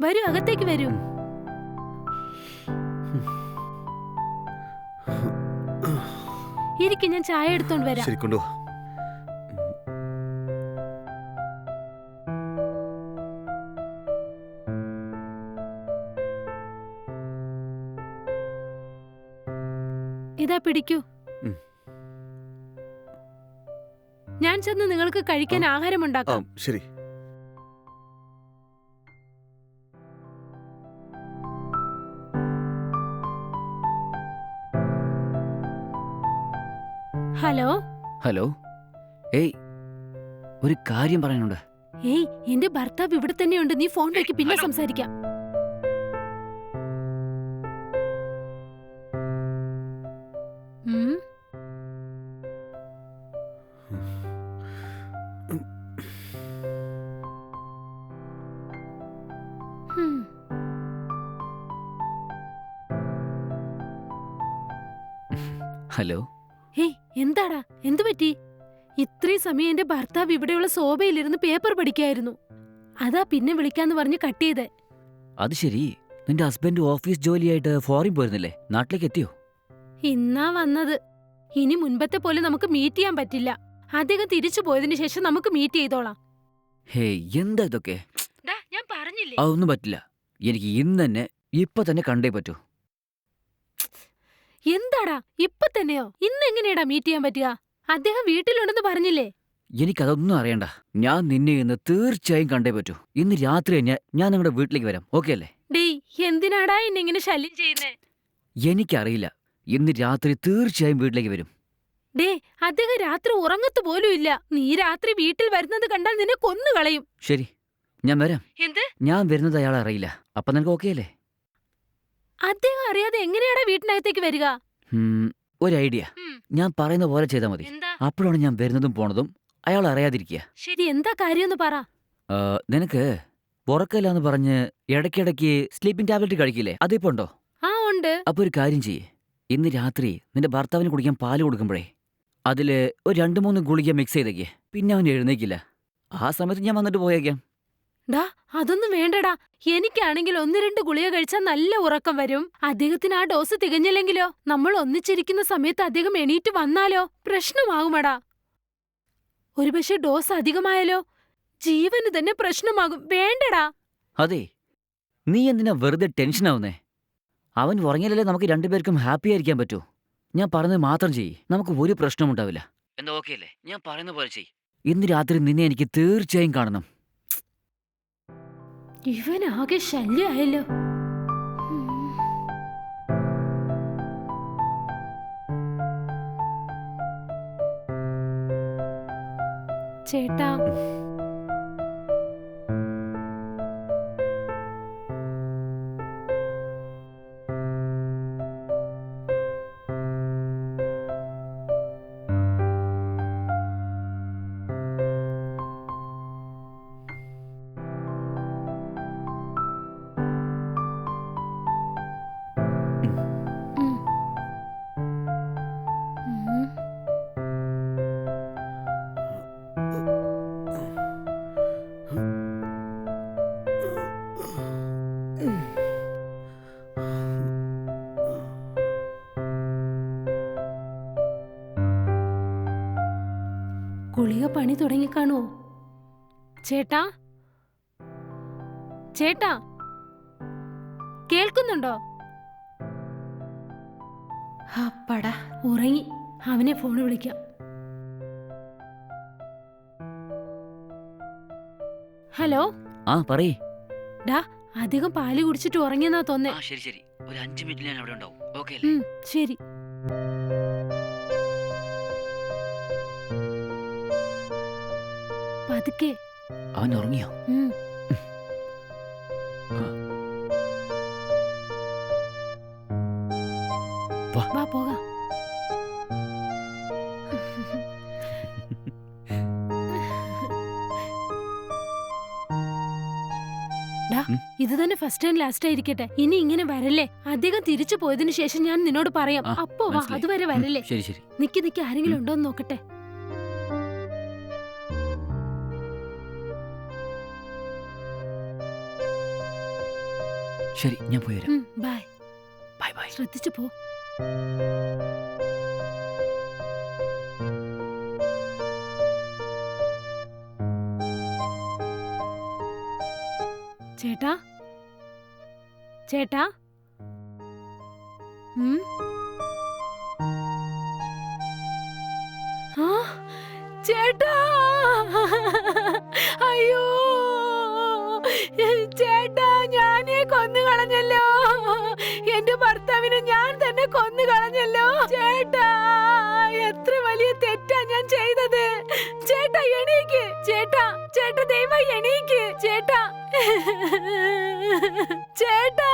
വരൂ അകത്തേക്ക് വരൂ. ഇരിക്കും ഞാൻ ചായ എടുത്തോണ്ട് വരാം. ശരി ഇതാ പിടിക്കൂ. ഞാൻ ചെന്ന് നിങ്ങൾക്ക് കഴിക്കാൻ ആഹാരം ഉണ്ടാക്കാം. ശരി. ഹലോ? ഹലോ? ഏയ് ഒരു കാര്യം പറയാനുണ്ട്. ഏയ് എന്റെ ഭർത്താവ് ഇവിടെ തന്നെയുണ്ട്. നീ ഫോൺ വെക്ക് പിന്നെ സംസാരിക്കാം. ഉം. ഹും. ഹലോ? എന്താടാ? എന്തു പറ്റി? ഇത്രയും സമയം എന്റെ ഭർത്താവ് ഇവിടെയുള്ള സോഫയിലിരുന്ന് പേപ്പർ പഠിക്കായിരുന്നു. അതാ പിന്നെ വിളിക്കാന്ന് പറഞ്ഞ് കട്ട് ചെയ്തേ. അത് ശരി. നിന്റെ ഹസ്ബൻഡ് ഓഫീസ് ജോലിയായിട്ട് ഫോറിൻ പോയിരുന്നില്ലേ? നാട്ടിലേക്ക് എത്തിയോ? ഇന്നാ വന്നത്. ഇനി മുൻപത്തെ പോലെ നമുക്ക് മീറ്റ് ചെയ്യാൻ പറ്റില്ല. അദ്ദേഹം തിരിച്ചു പോയതിന് ശേഷം നമുക്ക് മീറ്റ് ചെയ്തോളാം. ഹേ എന്താ ഇതൊക്കെ? ഞാൻ പറഞ്ഞില്ലേ? അതൊന്നും പറ്റില്ല. എനിക്ക് ഇന്ന് തന്നെ ഇപ്പൊ തന്നെ കണ്ടേ പറ്റൂ. എന്താടാ? ഇപ്പൊ തന്നെയോ? ഇന്ന് എങ്ങനെയാടാ മീറ്റ് ചെയ്യാൻ പറ്റുക? അദ്ദേഹം വീട്ടിലുണ്ടെന്ന് പറഞ്ഞില്ലേ? എനിക്കതൊന്നും അറിയണ്ട. ഞാൻ നിന്നെ ഇന്ന് തീർച്ചയായും കണ്ടേ പറ്റൂ. ഇന്ന് രാത്രി ഞാൻ ഞാൻ നിങ്ങളുടെ വീട്ടിലേക്ക് വരാം. ഓക്കെ അല്ലേ? ഡേയ് എന്തിനാടാ എന്നെ ഇങ്ങനെ ശല്യം ചെയ്യുന്നേ? എനിക്കറിയില്ല. ഇന്ന് രാത്രി തീർച്ചയായും വീട്ടിലേക്ക് വരും. ഡേ അദ്ദേഹം രാത്രി ഉറങ്ങത്തു പോലും ഇല്ല. നീ രാത്രി വീട്ടിൽ വരുന്നത് കണ്ടാൽ നിന്നെ കൊന്നു കളയും ശരി. ഞാൻ വരാം. എന്ത്? ഞാൻ വരുന്നത് അയാൾ അറിയില്ല അപ്പൊ നിനക്ക് ഓക്കെ അല്ലേ? അദ്ദേഹം അറിയാതെ എങ്ങനെയാടാ വീട്ടിനകത്തേക്ക് വരിക? ഒരു ഐഡിയ. ഞാൻ പറയുന്ന പോലെ ചെയ്താൽ മതി. അപ്പോഴാണ് ഞാൻ വരുന്നതും പോണതും അയാൾ അറിയാതിരിക്കുക. ശരി എന്താ കാര്യമെന്ന് പറ. നിനക്ക് ഉറക്കമില്ലാന്ന് പറഞ്ഞ് ഇടയ്ക്കിടയ്ക്ക് സ്ലീപ്പിംഗ് ടാബ്ലറ്റ് കഴിക്കില്ലേ? അതിപ്പോ ഉണ്ടോ? ആ ഉണ്ട്. അപ്പൊ ഒരു കാര്യം ചെയ്യേ. ഇന്ന് രാത്രി നിന്റെ ഭർത്താവിന് കുടിക്കാൻ പാൽ കൊടുക്കുമ്പോഴേ അതിൽ ഒരു രണ്ട് മൂന്ന് ഗുളിക മിക്സ് ചെയ്തേക്കേ. പിന്നെ അവൻ എഴുന്നേക്കില്ല. ആ സമയത്ത് ഞാൻ വന്നിട്ട് പോയേക്കാം. ഡാ അതൊന്നും വേണ്ടടാ. എനിക്കാണെങ്കിൽ ഒന്ന് രണ്ട് ഗുളിക കഴിച്ചാൽ നല്ല ഉറക്കം വരും. അദ്ദേഹത്തിന് ആ ഡോസ് തികഞ്ഞില്ലെങ്കിലോ? നമ്മൾ ഒന്നിച്ചിരിക്കുന്ന സമയത്ത് അദ്ദേഹം എണീറ്റ് വന്നാലോ? പ്രശ്നമാകുമടാ. ഒരുപക്ഷെ ഡോസ് അധികമായാലോ? ജീവന് തന്നെ പ്രശ്നമാകും. വേണ്ടടാ. അതെ. നീ എന്തിനാ വെറുതെ ടെൻഷൻ ആവുന്നേ? അവൻ ഉറങ്ങിയാലല്ലേ നമുക്ക് രണ്ടുപേർക്കും ഹാപ്പി ആയിരിക്കാൻ പറ്റൂ. ഞാൻ പറഞ്ഞത് മാത്രം ചെയ്യ്. നമുക്ക് ഒരു പ്രശ്നമുണ്ടാവില്ല എന്താ ഓക്കെ അല്ലേ? ഞാൻ പറയുന്ന പോലെ ചെയ്യ്. ഇന്ന് രാത്രി നിന്നെ എനിക്ക് തീർച്ചയായും കാണണം. ഇവനാകെ ശല്യമായല്ലോ. ചേട്ടാ ഗുളിക പണി തുടങ്ങിക്കാണോ ചേട്ടാ? ചേട്ടാ? കേൾക്കുന്നുണ്ടോ? അപ്പടാ ഉറങ്ങി. അവനെ ഫോൺ വിളിക്കാം. ഹലോ? ആ പറയേ. ഡാ അധികം പാൽ കുടിച്ചിട്ട് ഉറങ്ങിയെന്നാ തോന്നേ. ആ ശരി ശരി. ഒരു അഞ്ച് മിനിറ്റ് ഞാൻ അവിടെ ഉണ്ടാവും. ഓക്കെ ശരി. പതുക്കെ. അവൻ ഉറങ്ങിയോ വാ. പോകാം. ഇത് തന്നെ ഫസ്റ്റ് ആൻഡ് ലാസ്റ്റ് ആയിരിക്കട്ടെ. ഇനി ഇങ്ങനെ വരല്ലേ? അദ്ദേഹം തിരിച്ചു പോയതിനു ശേഷം ഞാൻ നിന്നോട് പറയാം. അപ്പോ അതുവരെ വരല്ലേ? ശരി ശരി. നിക്ക് നിക്ക് ആരെങ്കിലും ഉണ്ടോ എന്ന് നോക്കട്ടെ. ശരി ഞാൻ പോയി വരാം. ബൈ ബൈ ബൈ ശ്രദ്ധിച്ചു പോ. ചേട്ടാ? ചേട്ടാ? ചേട്ടാ! അയ്യോ! ചേട്ടാ! ഭർത്താവിനെ ഞാൻ തന്നെ കൊന്നു കളഞ്ഞല്ലോ. ചേട്ടാ എത്ര വലിയ തെറ്റാ ഞാൻ ചെയ്തത്. ചേട്ടാ എണീക്ക്. ചേട്ടാ ചേട്ടാ ദൈവം എണീക്ക്. ചേട്ടാ ചേട്ടാ.